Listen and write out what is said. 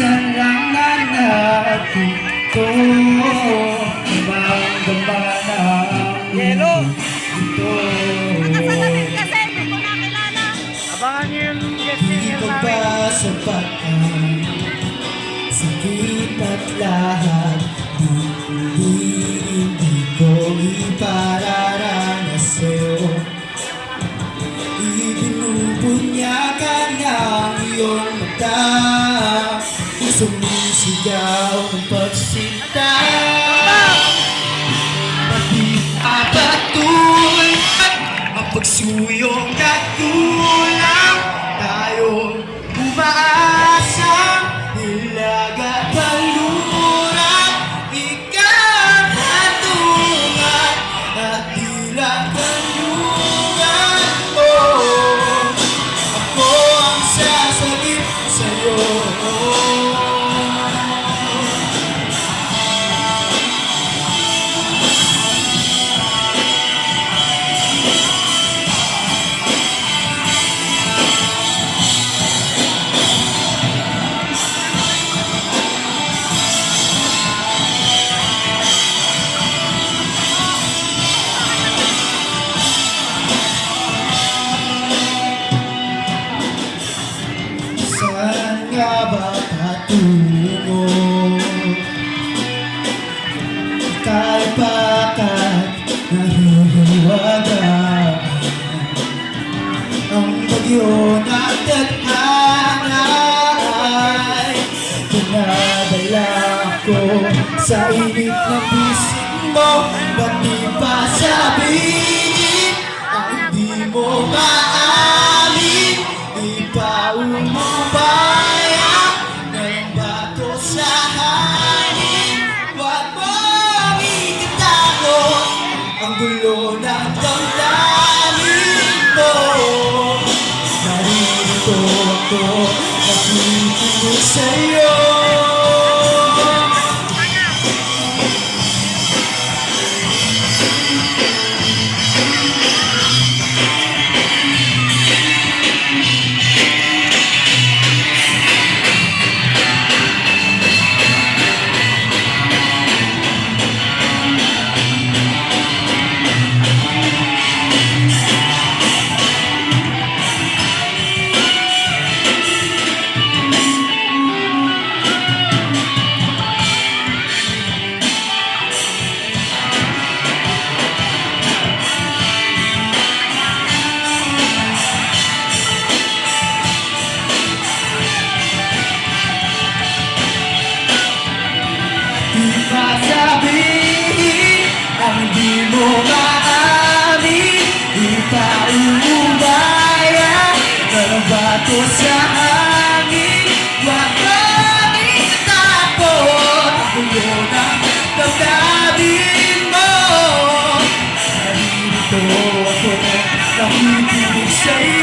Minsan lang na natuto Damang-dama na Yelo. ito. Abangan nyo yung guest Di singer pa namin. ba sapat ang sakit at lahat ng hindi, Sumisigaw ng pagsinta. Pati apatulan Ang pagsuyong kagulang Tayo. Umaasa Ilaga paluran Ikaw atungan At tila nahihiwagaan Ang tadhana ay Pinadala ko sa init ng bisig mo Ba't di pa sabihin ako nakikinig sa'yo Umubaya ng bato sa hangin Huwag kang itakot ang gulo ng damdamin mo Narito ako nakikinig sa'yo